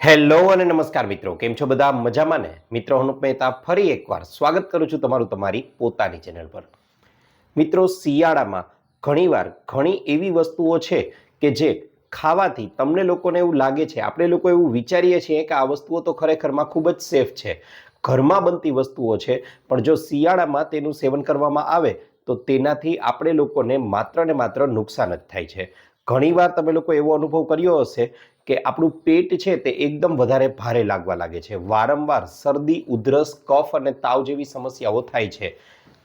Hello અને નમસ્કાર મિત્રો, કેમ છો બધા? મજામાં ને? મિત્રો અનુપ મહેતા ફરી એકવાર સ્વાગત કરું છું તમારું તમારી પોતાની ચેનલ પર. મિત્રો, શિયાળામાં ઘણીવાર ઘણી એવી વસ્તુઓ છે કે જે ખાવાથી તમને લોકોને એવું લાગે છે, આપણે લોકો એવું વિચારીએ છીએ કે આ વસ્તુઓ તો ખરેખરમાં ખૂબ જ સેફ છે. ઘરમાં બનતી વસ્તુઓ છે, પણ જો શિયાળામાં તેનું સેવન કરવામાં આવે, તો તેનાથી આપણે લોકોને માત્ર ને માત્ર નુકસાન જ થાય છે. ઘણીવાર તમે લોકો એવો અનુભવ કર્યો હશે કે આપણું પેટ છે તે એકદમ વધારે ભારે લાગવા લાગે છે. વારંવાર શરદી, ઉધરસ, કફ અને તાવ જેવી સમસ્યાઓ થાય છે.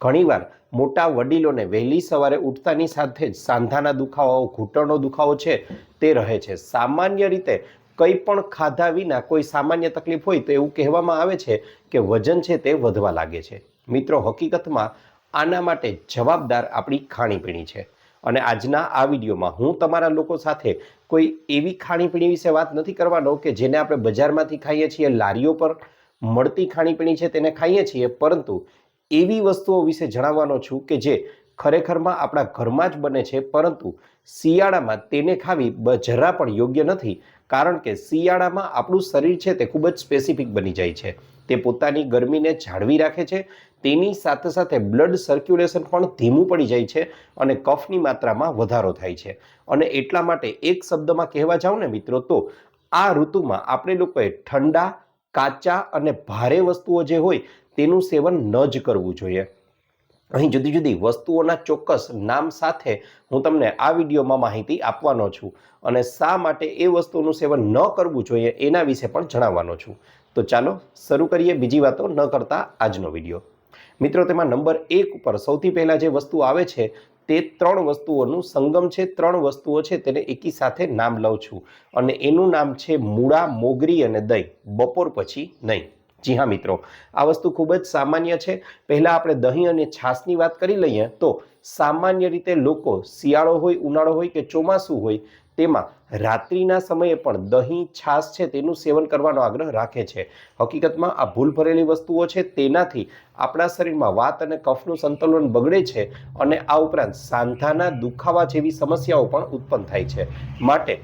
ઘણીવાર મોટા વડીલોને વહેલી સવારે ઉઠતાની સાથે જ સાંધાના દુખાવાઓ, ઘૂંટણનો દુખાવો છે તે રહે છે. સામાન્ય રીતે કંઈ પણ ખાધા વિના કોઈ સામાન્ય તકલીફ હોય તો એવું કહેવામાં આવે છે કે વજન છે તે વધવા લાગે છે. મિત્રો, હકીકતમાં આના માટે જવાબદાર આપણી ખાણીપીણી છે. અને આજના આ વિડીયોમાં હું તમારા લોકો સાથે કોઈ એવી ખાણીપીણી વિશે વાત નથી કરવાનો કે જેને આપણે બજારમાંથી ખાઈએ છીએ, લારીઓ પર મળતી ખાણીપીણી છે તેને ખાઈએ છીએ, પરંતુ એવી વસ્તુઓ વિશે જણાવવાનો છું કે જે ખરેખરમાં આપણા ઘરમાં જ બને છે, પરંતુ શિયાળામાં તેને ખાવી જરા પણ યોગ્ય નથી, કારણ કે શિયાળામાં આપણું શરીર છે તે ખૂબ જ સ્પેસિફિક બની જાય છે. તે પોતાની ગરમીને જાળવી રાખે છે તેની સાથે સાથે બ્લડ સર્ક્યુલેશન પણ ધીમું પડી જાય છે અને કફની માત્રામાં વધારો થાય છે. અને એટલા માટે એક શબ્દમાં કહેવા જાઉં ને મિત્રો તો, આ ઋતુમાં આપણે લોકોએ ઠંડા, કાચા અને ભારે વસ્તુઓ જે હોય તેનું સેવન ન જ કરવું જોઈએ. અહીં જુદી જુદી વસ્તુઓના ચોક્કસ નામ સાથે હું તમને આ વિડીયોમાં માહિતી આપવાનો છું અને શા માટે એ વસ્તુનું સેવન ન કરવું જોઈએ એના વિશે પણ જણાવવાનો છું. તો ચાલો, શરૂ કરીએ બીજી વાતો ન કરતા આજનો વીડિયો. મિત્રો, તેમાં નંબર એક ઉપર સૌથી પહેલાં જે વસ્તુ આવે છે, તે ત્રણ વસ્તુઓનું સંગમ છે. ત્રણ વસ્તુઓ છે, તેને એકી સાથે નામ લઉં છું. અને એનું નામ છે મૂળા, મોગરી અને દહીં. બપોર પછી નહીં. જી હા, મિત્રો. આ વસ્તુ ખૂબ જ સામાન્ય છે. પહેલાં આપણે દહીં અને છાશની વાત કરી લઈએ તો સામાન્ય રીતે લોકો શિયાળો હોય, ઉનાળો હોય કે ચોમાસું હોય, તેમાં રાત્રિના સમયે પણ દહીં, છાશ છે તેનું સેવન કરવાનો આગ્રહ રાખે છે. હકીકતમાં આ ભૂલ ભરેલી વસ્તુઓ છે તેનાથી આપણા શરીરમાં વાત અને કફનું સંતુલન બગડે છે અને આ ઉપરાંત સાંધાના દુખાવા જેવી સમસ્યાઓ પણ ઉત્પન્ન થાય છે. માટે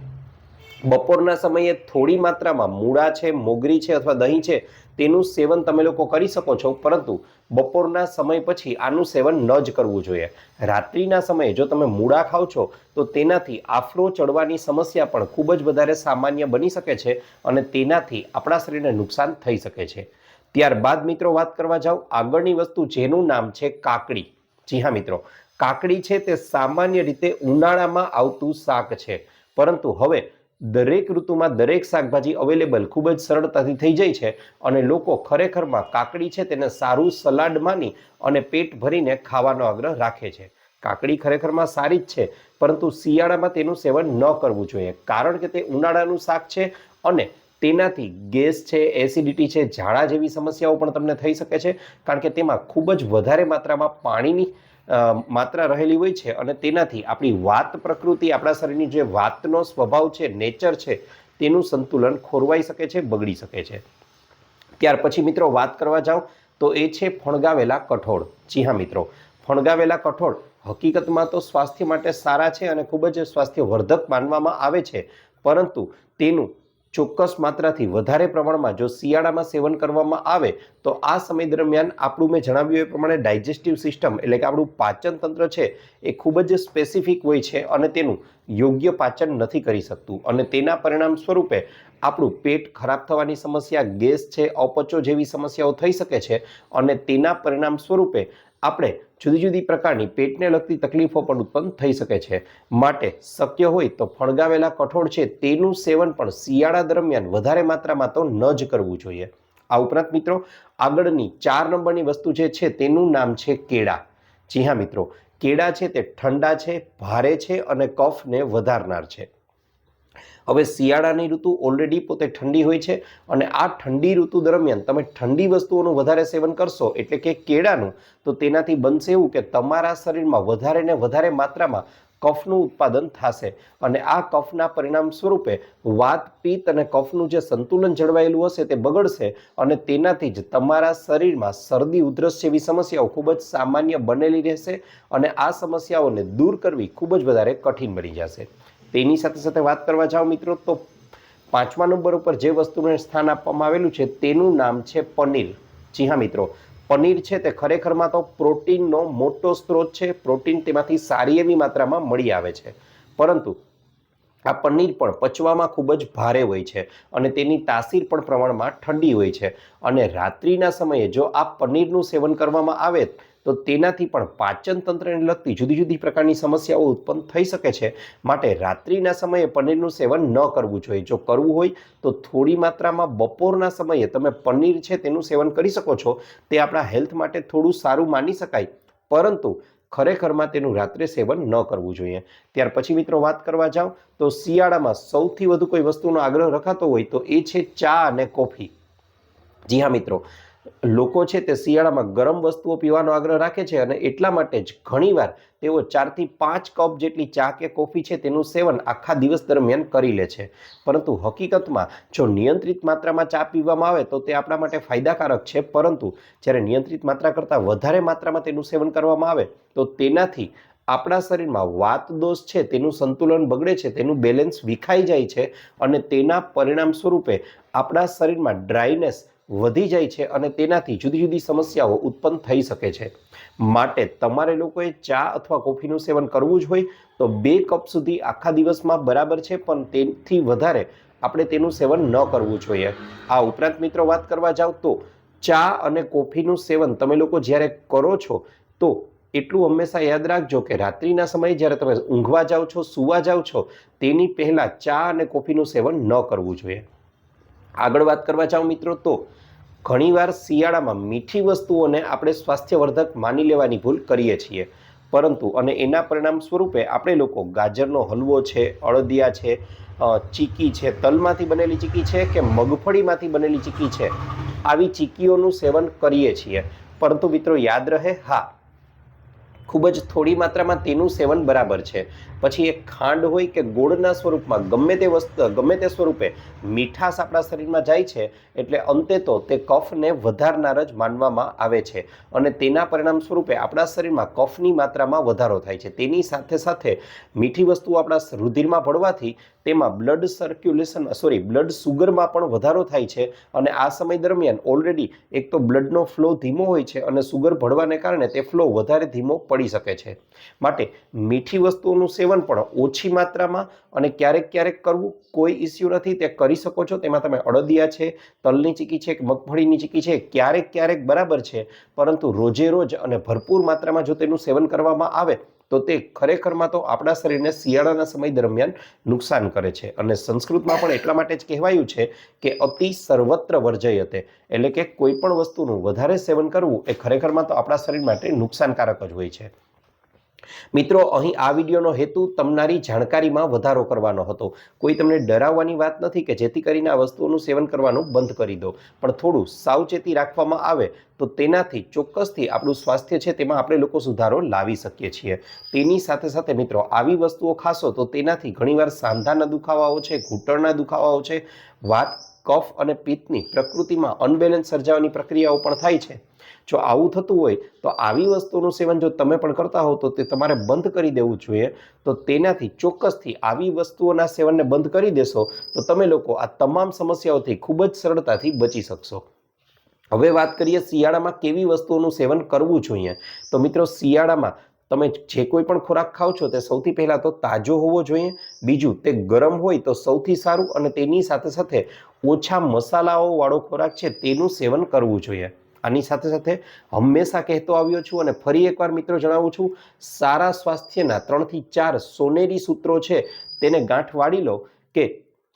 બપોરના સમયે થોડી માત્રામાં મૂળા છે, મોગરી છે અથવા દહીં છે, તેનું સેવન તમે લોકો કરી શકો છો. પરંતુ બપોરના સમય પછી આનું સેવન ન જ કરવું જોઈએ. રાત્રિના સમયે જો તમે મૂળા ખાઓ છો, તો તેનાથી આફરો ચડવાની સમસ્યા પણ ખૂબ જ વધારે સામાન્ય બની શકે છે અને તેનાથી આપણા શરીરને નુકસાન થઈ શકે છે. ત્યારબાદ મિત્રો વાત કરવા જાઓ આગળની વસ્તુ જેનું નામ છે કાકડી. જી હા મિત્રો, કાકડી છે તે સામાન્ય રીતે ઉનાળામાં આવતું શાક છે. પરંતુ હવે દરેક ઋતુમાં દરેક શાકભાજી અવેલેબલ ખૂબ જ સરળતાથી થઈ જાય છે અને લોકો ખરેખરમાં કાકડી છે તેને સારું સલાડ માની અને પેટ ભરીને ખાવાનો આગ્રહ રાખે છે. કાકડી ખરેખરમાં સારી જ છે, પરંતુ શિયાળામાં તેનું સેવન ન કરવું જોઈએ, કારણ કે તે ઉનાળાનું શાક છે અને તેનાથી ગેસ છે એસિડિટી છે, ઝાડા જેવી સમસ્યાઓ પણ તમને થઈ શકે છે, કારણ કે તેમાં ખૂબ જ વધારે માત્રામાં પાણીની માત્રા રહેલી હોય છે અને તેનાથી આપણી વાત પ્રકૃતિ, આપણા શરીરની જે વાતનો સ્વભાવ છે નેચર છે, તેનું સંતુલન ખોરવાઈ શકે છે, બગડી શકે છે. ત્યાર પછી મિત્રો વાત કરવા જાઉં તો એ છે ફણગાવેલા કઠોળ. જી હા મિત્રો, ફણગાવેલા કઠોળ હકીકતમાં તો સ્વાસ્થ્ય માટે સારા છે અને ખૂબ જ સ્વાસ્થ્યવર્ધક માનવામાં આવે છે. પરંતુ તેનું ચોક્કસ માત્રાથી વધારે પ્રમાણમાં જો શિયાળામાં સેવન કરવામાં આવે, તો આ સમય દરમિયાન આપણું મેં જણાવ્યું એ પ્રમાણે ડાયજેસ્ટિવ સિસ્ટમ એટલે કે આપણું પાચન તંત્ર છે, એ ખૂબ જ સ્પેસિફિક હોય છે અને તેનું યોગ્ય પાચન નથી કરી શકતું. અને તેના પરિણામ સ્વરૂપે આપણું પેટ ખરાબ થવાની સમસ્યા, ગેસ છે, અપચો જેવી સમસ્યાઓ થઈ શકે છે અને તેના પરિણામ સ્વરૂપે આપણે જુદી જુદી પ્રકારની પેટને લગતી તકલીફો પણ ઉત્પન્ન થઈ શકે છે. માટે શક્ય હોય તો ફણગાવેલા કઠોળ છે તેનું સેવન પણ શિયાળા દરમિયાન વધારે માત્રામાં તો ન જ કરવું જોઈએ. આ ઉપરાંત મિત્રો, આગળની ચાર નંબરની વસ્તુ જે છે તેનું નામ છે કેળા. જી હા મિત્રો, કેળા છે તે ઠંડા છે, ભારે છે અને કફને વધારનાર છે. હવે શિયાળાની ઋતુ ઓલરેડી પોતે ઠંડી હોય છે અને આ ઠંડી ઋતુ દરમિયાન તમે ઠંડી વસ્તુઓનું વધારે સેવન કરશો એટલે કે કેળાનું, તો તેનાથી બનશે એવું કે તમારા શરીરમાં વધારે ને વધારે માત્રામાં કફનું ઉત્પાદન થશે. અને આ કફના પરિણામ સ્વરૂપે વાત, પિત્ત અને કફનું જે સંતુલન જળવાયેલું હશે તે બગડશે અને તેનાથી જ તમારા શરીરમાં શરદી, ઉધરસ જેવી સમસ્યાઓ ખૂબ જ સામાન્ય બનેલી રહેશે અને આ સમસ્યાઓને દૂર કરવી ખૂબ જ વધારે કઠિન બની જશે. તેની સાથે સાથે વાત કરવા જાઓ મિત્રો, તો પાંચમા નંબર ઉપર જે વસ્તુને સ્થાન આપવામાં આવેલું છે, તેનું નામ છે પનીર. જી હા મિત્રો, પનીર છે તે ખરેખરમાં તો પ્રોટીનનો મોટો સ્ત્રોત છે, પ્રોટીન તેમાંથી સારી એવી માત્રામાં મળી આવે છે. પરંતુ આ પનીર પણ પચવામાં ખૂબ જ ભારે હોય છે અને તેની તાસીર પણ પ્રમાણમાં ઠંડી હોય છે. અને રાત્રિના સમયે જો આ પનીરનું સેવન કરવામાં આવે તો તેનાથી પણ પાચન તંત્રને લગતી જુદી જુદી પ્રકારની સમસ્યાઓ ઉત્પન્ન થઈ શકે છે. માટે રાત્રિના સમયે પનીરનું સેવન ન કરવું જોઈએ. જો કરવું હોય તો થોડી માત્રામાં બપોરના સમયે તમે પનીર છે તેનું સેવન કરી શકો છો. તે આપણા હેલ્થ માટે થોડું સારું માની શકાય. પરંતુ ખરેખરમાં તેનું રાત્રે સેવન ન કરવું જોઈએ. ત્યાર પછી મિત્રો વાત કરવા જાઓ તો શિયાળામાં સૌથી વધુ કોઈ વસ્તુનો આગ્રહ રખાતો હોય તો એ છે ચા અને કોફી. જી હા મિત્રો. લોકો છે તે શિયાળામાં ગરમ વસ્તુઓ પીવાનો આગ્રહ રાખે છે અને એટલા માટે જ ઘણીવાર તેઓ ચારથી પાંચ કપ જેટલી ચા કે કોફી છે તેનું સેવન આખા દિવસ દરમિયાન કરી લે છે. પરંતુ હકીકતમાં જો નિયંત્રિત માત્રામાં ચા પીવામાં આવે તો તે આપણા માટે ફાયદાકારક છે. પરંતુ જ્યારે નિયંત્રિત માત્રા કરતાં વધારે માત્રામાં તેનું સેવન કરવામાં આવે તો તેનાથી આપણા શરીરમાં વાત દોષ છે, તેનું સંતુલન બગડે છે, તેનું બેલેન્સ વિખાઈ જાય છે અને તેના પરિણામ સ્વરૂપે આપણા શરીરમાં ડ્રાયનેસ વધી જાય છે અને તેનાથી જુદી જુદી સમસ્યાઓ ઉત્પન્ન થઈ શકે છે. માટે તમારે લોકોએ ચા અથવા કોફીનું સેવન કરવું જ હોય તો બે કપ સુધી આખા દિવસમાં બરાબર છે, પણ તેથી વધારે આપણે તેનું સેવન ન કરવું જોઈએ. આ ઉપરાંત મિત્રો વાત કરવા જાઓ તો ચા અને કોફીનું સેવન તમે લોકો જ્યારે કરો છો તો એટલું હંમેશા યાદ રાખજો કે રાત્રિના સમયે જ્યારે તમે ઊંઘવા જાઓ છો, સૂવા જાઓ છો, તેની પહેલાં ચા અને કોફીનું સેવન ન કરવું જોઈએ. આગળ વાત કરવા જાઉં મિત્રો તો, ઘણીવાર શિયાળામાં મીઠી વસ્તુઓને આપણે સ્વાસ્થ્યવર્ધક માની લેવાની ભૂલ કરીએ છીએ. પરંતુ, અને એના પરિણામ સ્વરૂપે આપણે લોકો ગાજરનો હલવો છે, અળદિયા છે ચીકી છે, તલમાંથી બનેલી ચીકી છે કે મગફળીમાંથી બનેલી ચીકી છે, આવી ચીકીઓનું સેવન કરીએ છીએ. પરંતુ મિત્રો યાદ રહે, હા ખૂબ જ થોડી માત્રામાં તેનું સેવન બરાબર છે. પછી એ ખાંડ હોય કે ગોળના સ્વરૂપમાં, ગમે તે વસ્તુ, ગમે તે સ્વરૂપે મીઠાશ આપણા શરીરમાં જાય છે, એટલે અંતે તો તે કફને વધારનાર જ માનવામાં આવે છે. અને તેના પરિણામ સ્વરૂપે આપણા શરીરમાં કફની માત્રામાં વધારો થાય છે. તેની સાથે સાથે મીઠી વસ્તુઓ આપણા રુધિરમાં ભળવાથી તેમાં બ્લડ સર્ક્યુલેશન સોરી બ્લડ સુગરમાં પણ વધારો થાય છે અને આ સમય દરમિયાન ઓલરેડી એક તો બ્લડનો ફ્લો ધીમો હોય છે અને સુગર ભળવાને કારણે તે ફ્લો વધારે ધીમો પડી શકે છે. માટે મીઠી વસ્તુઓનું સેવન પણ ઓછી માત્રામાં અને ક્યારેક ક્યારેક કરવું કોઈ ઇસ્યુ નથી, તે કરી શકો છો. તેમાં તમે અડદિયા છે, તલની ચીકી છે મગફળીની ચીકી છે, ક્યારેક ક્યારેક બરાબર છે, પરંતુ રોજે રોજ અને ભરપૂર માત્રામાં જો તેનું સેવન કરવામાં આવે તો તે ખરેખરમાં તો આપણા શરીરને શિયાળાના સમય દરમિયાન નુકસાન કરે છે. અને સંસ્કૃતમાં પણ એટલા માટે જ કહેવાયું છે કે અતિ સર્વત્ર વર્જયતે. એટલે કે કોઈ પણ વસ્તુનું વધારે સેવન કરવું એ ખરેખરમાં તો આપણા શરીર માટે નુકસાનકારક જ હોય છે. મિત્રો, અહીં આ વિડીયોનો હેતુ તમારી જાણકારીમાં વધારો કરવાનો હતો. કોઈ તમને ડરાવવાની વાત નથી કે જેથી કરીને આ વસ્તુઓનું સેવન કરવાનું બંધ કરી દો. પણ થોડું સાવચેતી રાખવામાં આવે તો તેનાથી, ચોક્કસથી આપણું સ્વાસ્થ્ય છે તેમાં આપણે લોકો સુધારો લાવી શકીએ છીએ. તેની સાથે સાથે મિત્રો, આવી વસ્તુઓ ખાશો તો તેનાથી ઘણીવાર સાંધાના દુખાવાઓ છે, ઘૂંટણના દુખાવાઓ છે, વાત કફ અને પિત્તની પ્રકૃતિમાં અનબેલેન્સ સર્જાવાની પ્રક્રિયાઓ પણ થાય છે. જો આવું થતું હોય, તો આવી વસ્તુનું સેવન જો તમે પણ કરતા હો, તો તે તમારે બંધ કરી દેવું જોઈએ. તો તેનાથી ચોક્કસથી આવી વસ્તુઓના સેવનને બંધ કરી દેશો, તો તમે લોકો આ તમામ સમસ્યાઓથી ખૂબ જ સરળતાથી બચી શકશો. હવે વાત કરીએ શિયાળામાં કેવી વસ્તુઓનું સેવન કરવું જોઈએ. તો મિત્રો, શિયાળામાં તમે જે કોઈ પણ ખોરાક ખાઓ છો તે સૌથી પહેલાં તો તાજો હોવો જોઈએ. બીજું, તે ગરમ હોય તો સૌથી સારું અને તેની સાથે સાથે ઓછા મસાલાઓવાળો ખોરાક છે તેનું સેવન કરવું જોઈએ. આની સાથે સાથે હંમેશા કહેતો આવ્યો છું અને ફરી એકવાર મિત્રો જણાવું છું, સારા સ્વાસ્થ્યના ત્રણથી ચાર સોનેરી સૂત્રો છે. તેને ગાંઠ વાળી લો કે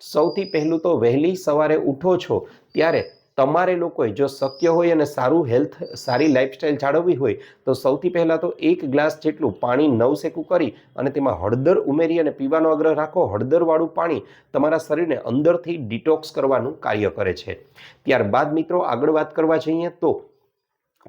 સૌથી પહેલું તો વહેલી સવારે ઉઠો છો ત્યારે તમારે લોકોએ જો શક્ય હોય અને સારું હેલ્થ, સારી લાઈફસ્ટાઈલ જાળવવી હોય, તો સૌથી પહેલાં તો એક ગ્લાસ જેટલું પાણી નવસેકું કરી અને તેમાં હળદર ઉમેરી અને પીવાનો આગ્રહ રાખો. હળદરવાળું પાણી તમારા શરીરને અંદરથી ડિટોક્સ કરવાનું કાર્ય કરે છે. ત્યારબાદ મિત્રો, આગળ વાત કરવા જઈએ તો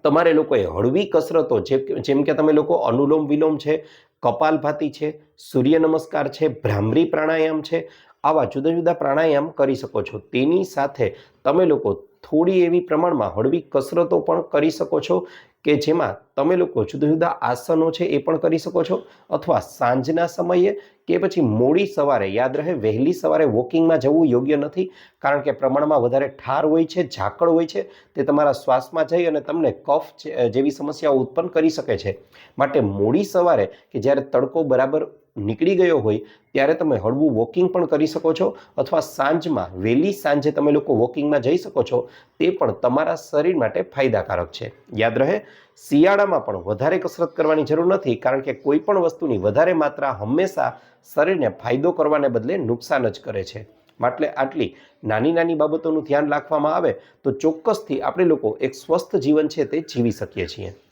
તમારે લોકોએ હળવી કસરતો જેમ કે તમે લોકો અનુલોમ વિલોમ છે, કપાલભાતી છે, સૂર્ય નમસ્કાર છે, ભ્રામરી પ્રાણાયામ છે, આવા જુદા જુદા પ્રાણાયામ કરી શકો છો. તેની સાથે તમે લોકો થોડી એવી પ્રમાણમાં હળવી કસરતો પણ કરી શકો છો કે જેમાં તમે લોકો જુદા જુદા આસનો છે એ પણ કરી શકો છો અથવા સાંજના સમયે કે પછી મોડી સવારે, યાદ રહે, વહેલી સવારે વોકિંગમાં જવું યોગ્ય નથી કારણ કે પ્રમાણમાં વધારે ઠાર હોય છે, ઝાકળ હોય છે, તે તમારા શ્વાસમાં જઈ અને તમને કફ જેવી સમસ્યાઓ ઉત્પન્ન કરી શકે છે. માટે મોડી સવારે કે જ્યારે તડકો બરાબર નીકળી ગયો હોય, ત્યારે તમે હળવું વોકિંગ પણ કરી શકો છો અથવા સાંજમાં, વહેલી સાંજે તમે લોકો વોકિંગમાં જઈ શકો છો, તે પણ તમારા શરીર માટે ફાયદાકારક છે. યાદ રહે, શિયાળામાં પણ વધારે કસરત કરવાની જરૂર નથી, કારણ કે કોઈ પણ વસ્તુની વધારે માત્રા હંમેશા શરીરને ફાયદો કરવાને બદલે નુકસાન જ કરે છે. માટે આટલી નાની નાની બાબતોનું ધ્યાન રાખવામાં આવે, તો ચોક્કસથી આપણે લોકો એક સ્વસ્થ જીવન છે તે જીવી શકીએ છીએ.